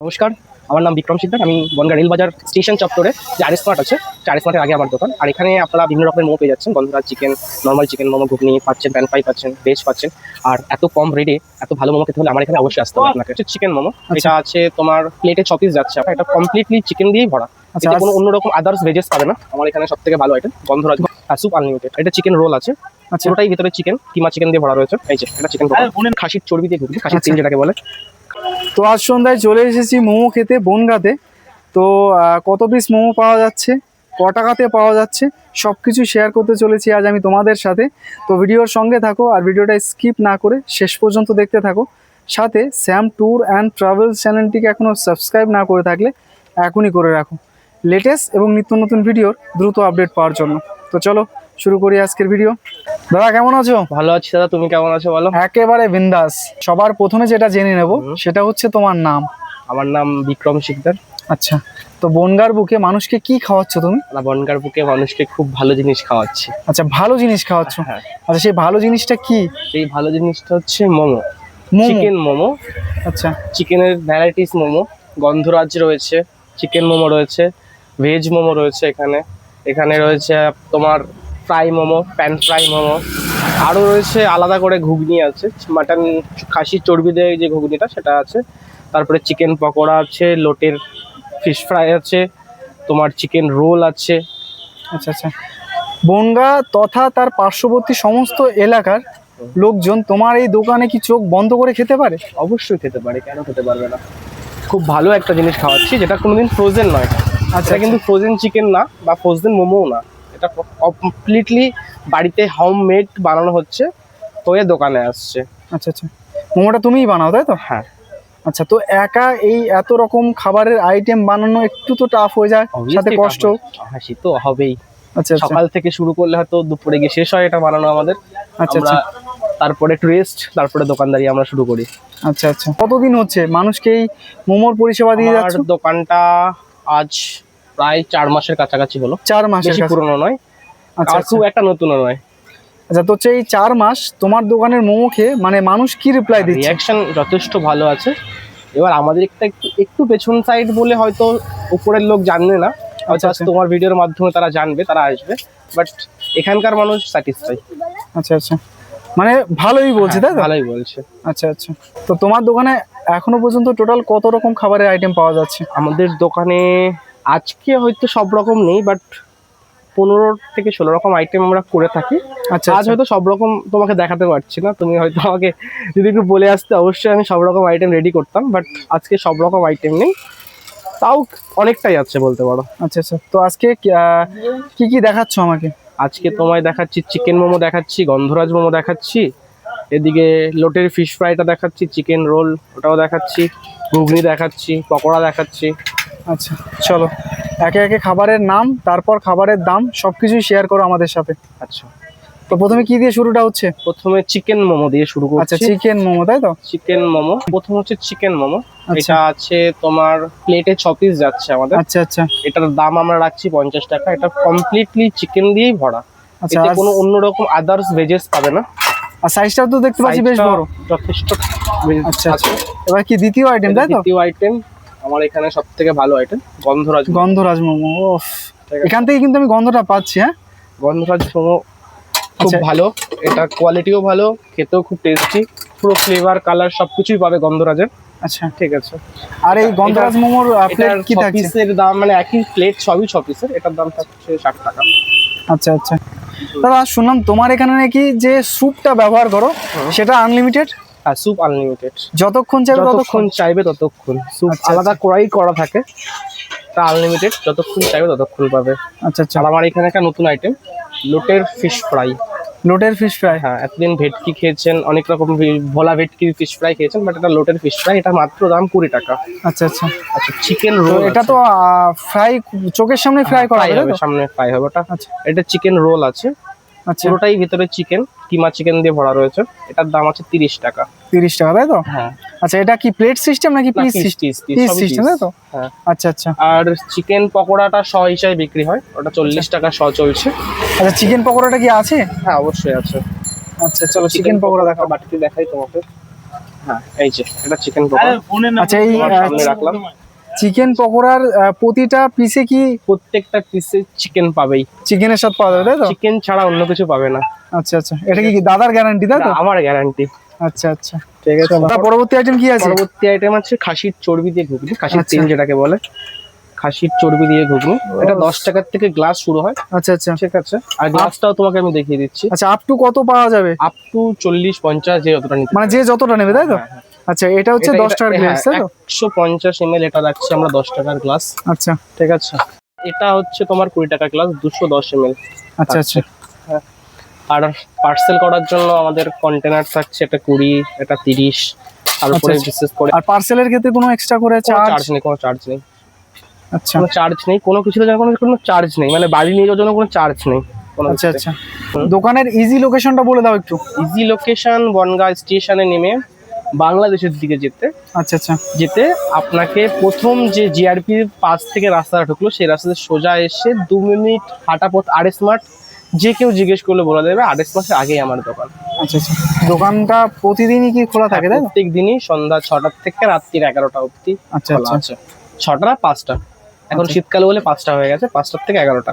নমস্কার আমার নাম বিক্রম সিদ্ধার আমি বনগা রেলবাজার স্টেশন চত্বরে যে আরএস মার্ট আছে আরএস মার্টের আগে আমার দোকান। আর এখানে আপনারা বিভিন্ন রকমের মোমো পেয়ে যাচ্ছেন Gandharaj chicken normal chicken momo ghugni পাচ্ছেন প্যান ফ্রাই পাচ্ছেন ভেজ পাচ্ছেন। আর এত কম রেটে এত ভালো মোমো খেতে হলে আমার এখানে অবশ্যই আসতে হবে আপনাকে। চিকেন মোমো এটা আছে তোমার প্লেটে ছ পিস যাচ্ছে এটা কমপ্লিটলি চিকেন দিয়েই ভরা। আচ্ছা, কোনো অন্যরকম আদার্স ভেজেস পাবে না। আমার এখানে সব থেকে ভালো আইটেম গন্ধরাজ স্যুপ আনলিমিটেড এটা চিকেন রোল আছে। আচ্ছা। পুরোটাই ভিতরে চিকেন কিমা চিকেন দিয়ে ভরা রয়েছে। এই যে এটা চিকেন খাসির চর্বি দিয়ে ঘুগনি খাসির আচ্ছা। যেটাকে বলে। তো আজ সন্ধ্যায় চলে এসেছি মোমো খেতে বনগাতে। তো কত পিস মোমো পাওয়া যাচ্ছে? ক টাকাতে পাওয়া যাচ্ছে? সব কিছু শেয়ার করতে চলেছি আজ আমি তোমাদের সাথে। তো ভিডিওর সঙ্গে থাকো আর ভিডিওটা স্কিপ না করে শেষ পর্যন্ত দেখতে থাকো। সাথে স্যাম ট্যুর অ্যান্ড ট্রাভেলস চ্যানেলটিকে এখনও সাবস্ক্রাইব না করে থাকলে এখনই করে রাখো। লেটেস্ট এবং নিত্য নতুন ভিডিওর দ্রুত আপডেট পাওয়ার জন্য। তো চলো শুরু করি আজকের ভিডিও। দাদা কেমন আছো? ভালো আছি দাদা তুমি কেমন আছো বলো? একেবারে বিন্দাস। সবার প্রথমে যেটা জেনে নেব সেটা হচ্ছে তোমার নাম। আমার নাম বিক্রম শিকদার। আচ্ছা তো বনগার বুকে মানুষকে কি খাওয়াচ্ছ তুমি? আমরা বনগার বুকে মানুষকে খুব ভালো জিনিস খাওয়াচ্ছি। আচ্ছা ভালো জিনিস খাওয়াচ্ছ? হ্যাঁ। আচ্ছা সেই ভালো জিনিসটা কি? সেই ভালো জিনিসটা হচ্ছে মোমো। মোমো? চিকেন মোমো। আচ্ছা। চিকেনের ভ্যারাইটিস মোমো। গন্ধরাজ রয়েছে চিকেন মোমো রয়েছে ভেজ মোমো রয়েছে এখানে। এখানে রয়েছে তোমার fry momo pan fry momo. আরও রয়েছে আলাদা করে ঘুগনি আছে। মাটন খাসির চর্বি দিয়ে যে ঘুগনিটা সেটা আছে। তারপরে চিকেন পকোড়া আছে লোটের ফিশ ফ্রাই আছে তোমার চিকেন রোল আছে। আচ্ছা আচ্ছা। বনগা তথা তার পার্শ্ববর্তী সমস্ত এলাকার লোকজন তোমার এই দোকানে কি চোখ বন্ধ করে খেতে পারে? অবশ্যই খেতে পারে কেন খেতে পারবে না? খুব ভালো একটা জিনিস খাওয়াচ্ছি যেটা কোনোদিন ফ্রোজেন নয়। আচ্ছা কিন্তু ফ্রোজেন চিকেন না বা ফ্রোজেন মোমোও না। এটা কমপ্লিটলি বাড়িতে হোম মেড বানানো হচ্ছে তো এ দোকানে আসছে। আচ্ছা আচ্ছা। মোমোটা তুমিই বানাও তাই তো? হ্যাঁ। আচ্ছা তো একা এই এত রকম খাবারের আইটেম বানানো একটু তো টাফ হয়ে যায় সাথে কষ্ট। হাসি তো হবেই। আচ্ছা আচ্ছা। সকাল থেকে শুরু করলে হয়তো দুপুরে গিয়ে শেষ হয় এটা বানানো আমাদের। আচ্ছা আচ্ছা। তারপরে একটু রেস্ট তারপরে দোকানদারি আমরা শুরু করি। আচ্ছা আচ্ছা। কতদিন হচ্ছে? মানুষকে এই মোমোর পরিষেবা দিয়ে যাচ্ছ? দোকানটা আজ প্রায় চার মাসের কাছাকাছি হলো চার মাসের বেশি পুরনো নয়। আচ্ছা আর খুব একটা নতুনও নয়। আচ্ছা তো এই চার মাস তোমার দোকানের মোমো খেয়ে মানে মানুষ কি রিপ্লাই দিচ্ছে? রিয়াকশন যথেষ্ট ভালো আছে। এবার আমাদের একটা একটু পেছন সাইড বলে হয়তো উপরের লোক জানবে না। আচ্ছা, আচ্ছা। তোমার ভিডিওর মাধ্যমে তারা জানবে তারা আসবে। বাট এখানকার মানুষ স্যাটিসফাই আচ্ছা আচ্ছা। মানে ভালোই বলছে তাই ভালোই বলছে। আচ্ছা আচ্ছা। তো তোমার দোকানে এখনও পর্যন্ত টোটাল কত রকম খাবারের আইটেম পাওয়া যাচ্ছে? আমাদের দোকানে আজকে হয়তো সব রকম নেই বাট পনেরো থেকে ষোলো রকম আইটেম আমরা করে থাকি। আচ্ছা আজ আচ্ছা। হয়তো সব রকম তোমাকে দেখাতে পারছি না তুমি হয়তো আমাকে যদি একটু বলে আসতে অবশ্যই আমি সব রকম আইটেম রেডি করতাম বাট আজকে সব রকম আইটেম নেই। তাও অনেকটাই আছে বলতে পারো। আচ্ছা আচ্ছা। তো আজকে কি- কি দেখাচ্ছ আমাকে? আজকে তোমায় দেখাচ্ছি চিকেন মোমো দেখাচ্ছি গন্ধরাজ মোমো দেখাচ্ছি এদিকে লোটের ফিশ ফ্রাইটা দেখাচ্ছি চিকেন রোল ওটাও দেখাচ্ছি ঘুগনি দেখাচ্ছি পকোড়া দেখাচ্ছি। আচ্ছা চলো। একে একে খাবারের নাম তারপর খাবারের দাম সবকিছুই শেয়ার করো আমাদের সাথে। আচ্ছা। তো প্রথমে কি দিয়ে শুরুটা হচ্ছে? প্রথমে চিকেন মোমো দিয়ে শুরু আচ্ছা চিকেন মোমো তাই তো? চিকেন মোমো। প্রথম হচ্ছে চিকেন মোমো। আচ্ছা। এটা আছে তোমার প্লেটে ছ পিস যাচ্ছে আমাদের। আচ্ছা আচ্ছা। এটার দাম আমরা রাখছি পঞ্চাশ টাকা। এটা কমপ্লিটলি চিকেন দিয়েই ভরা। আচ্ছা কোনো অন্যরকম আদার্স ভেজেস পাবে না। আর সাইজটাও তো দেখতে পাচ্ছি বেশ বড়। যথেষ্ট আচ্ছা আচ্ছা। এবার কি দ্বিতীয় আইটেম তাই তো? দ্বিতীয় আইটেম আমার এখানে সব থেকে ভালো আইটেম গন্ধরাজ। গন্ধরাজ মোমো। এখান থেকে কিন্তু আমি গন্ধটা পাচ্ছি হ্যাঁ? গন্ধরাজ মোমো খুব আচ্ছা। ভালো এটা কোয়ালিটিও ভালো খেতেও খুব টেস্টি পুরো ফ্লেভার কালার সবকিছুই পাবে গন্ধরাজের। আচ্ছা। ঠিক আছে। আর এই গন্ধরাজ মোমোর প্লেট কি থাকছে? পিসের দাম মানে একই প্লেট সবই ছ পিসের এটার দাম থাকছে ষাট টাকা। আচ্ছা আচ্ছা। দাদা শুনলাম তোমার এখানে নাকি যে স্যুপটা ব্যবহার করো সেটা আনলিমিটেড আর স্যুপ আনলিমিটেড যতক্ষণ চাইবে ততক্ষণ। চাইবে ততক্ষণ। স্যুপ আচ্ছা, আলাদা করাই করা থাকে তা আনলিমিটেড যতক্ষণ চাইবে ততক্ষণ পাবে। আচ্ছা আচ্ছা। আমার এখানে একটা নতুন আইটেম লোটের ফিশ ফ্রাই লোটের ফিশ ফ্রাই হ্যাঁ এতদিন ভেটকি খেয়েছেন অনেক রকম ভোলা ভেটকি ফিশ ফ্রাই খেয়েছেন বাট এটা লোটের ফিশ ফ্রাই এটা মাত্র দাম কুড়ি টাকা। আচ্ছা আচ্ছা। আচ্ছা চিকেন রোল এটা তো ফ্রাই চোখের সামনে ফ্রাই করা হবে? সামনে ফ্রাই হবে ওটা আচ্ছা। এটা চিকেন রোল আছে। আচ্ছা পুরোটাই ভিতরে চিকেন কিমা চিকেন দিয়ে ভরা রয়েছে। এটার দাম আছে তিরিশ টাকা। তিরিশ টাকা তাই তো? হ্যাঁ। আচ্ছা এটা কি প্লেট সিস্টেম নাকি পিস সিস্টেম পিস সিস্টেম তাই তো? হ্যাঁ। আচ্ছা আচ্ছা। আর চিকেন পকোড়াটা শ হিসাবে বিক্রি হয়। ওটা চল্লিশ টাকা শ চলছে। আচ্ছা চিকেন পকোড়াটা কি আছে? হ্যাঁ অবশ্যই আছে। আচ্ছা চলো চিকেন পকোড়া দেখো বাটিতে দেখাই তোমাকে। হ্যাঁ এই যে এটা চিকেন পকোড়া। আচ্ছা এই রাখলাম। চিকেন পকোড়ার প্রতিটা পিসে কি প্রত্যেকটা পিসে চিকেন পাবেই। চিকেনের স্বাদ পাওয়া যাবে তাই তো? চিকেন ছাড়া অন্য কিছু পাবে না। আচ্ছা আচ্ছা। এটা কি দাদার গ্যারান্টি তাই তো? আমার গ্যারান্টি আচ্ছা আচ্ছা। ঠিক আছে পরবর্তী আইটেম কি আছে? পরবর্তী আইটেম আছে খাসির চর্বি দিয়ে ঘুগনি খাসির আচ্ছা। তেল যেটাকে বলে। খাসির চর্বি দিয়ে ঘুগনি। এটা দশ টাকার থেকে গ্লাস শুরু হয়। আচ্ছা আচ্ছা। ঠিক আছে। আর গ্লাসটাও তোমাকে আমি দেখিয়ে দিচ্ছি। আচ্ছা আপ টু কত পাওয়া যাবে? আপ টু চল্লিশ পঞ্চাশ যে যতটা নিতে মানে যে যতটা নেবে তাই তো? হ্যাঁ, হ্যাঁ। আচ্ছা এটা হচ্ছে এটা- দশ এটা- টাকার হ্যাঁ, গ্লাস তাই তো? একশো পঞ্চাশ এম এটা রাখছি আমরা দশ টাকার গ্লাস আচ্ছা। ঠিক আছে? এটা হচ্ছে তোমার কুড়ি টাকার গ্লাস দুশো দশ এম এল আচ্ছা। আচ্ছা আর পার্সেল করার জন্য আমাদের কন্টেনার থাকছে এটা কুড়ি এটা তিরিশ। আর উপরে আচ্ছা। বিশেষ করে আর পার্সেলের ক্ষেত্রে কোনো এক্সট্রা করে চার্জ চার্জ নেই কোনো চার্জ নেই। আচ্ছা। কোনো চার্জ নেই কোনো কিছুতে যেন কোনো কোনো চার্জ নেই। মানে বাড়ি নিয়ে যাওয়ার জন্য কোনো চার্জ নেই আচ্ছা আচ্ছা। দোকানের ইজি লোকেশনটা বলে দাও একটু। ইজি লোকেশন বনগাঁ স্টেশনে নেমে বাংলাদেশের দিকে যেতে। আচ্ছা আচ্ছা। যেতে আপনাকে প্রথম যে জিআরপি পাশ থেকে রাস্তাটা ঢুকলো সেই রাস্তাতে সোজা এসে দু মিনিট হাঁটা পথ আর স্মার্ট যে কেউ জিজ্ঞেস করলে বলে দেবে আর মাসের আগেই আমার দোকান। আচ্ছা আচ্ছা। দোকানটা প্রতিদিনই কি খোলা থাকে তাই প্রত্যেক দিনই সন্ধ্যা ছটার থেকে রাত্রির এগারোটা অবধি আচ্ছা আচ্ছা। ছটা পাঁচটা। এখন আচ্ছা। শীতকালে বলে পাঁচটা হয়ে গেছে পাঁচটার থেকে এগারোটা।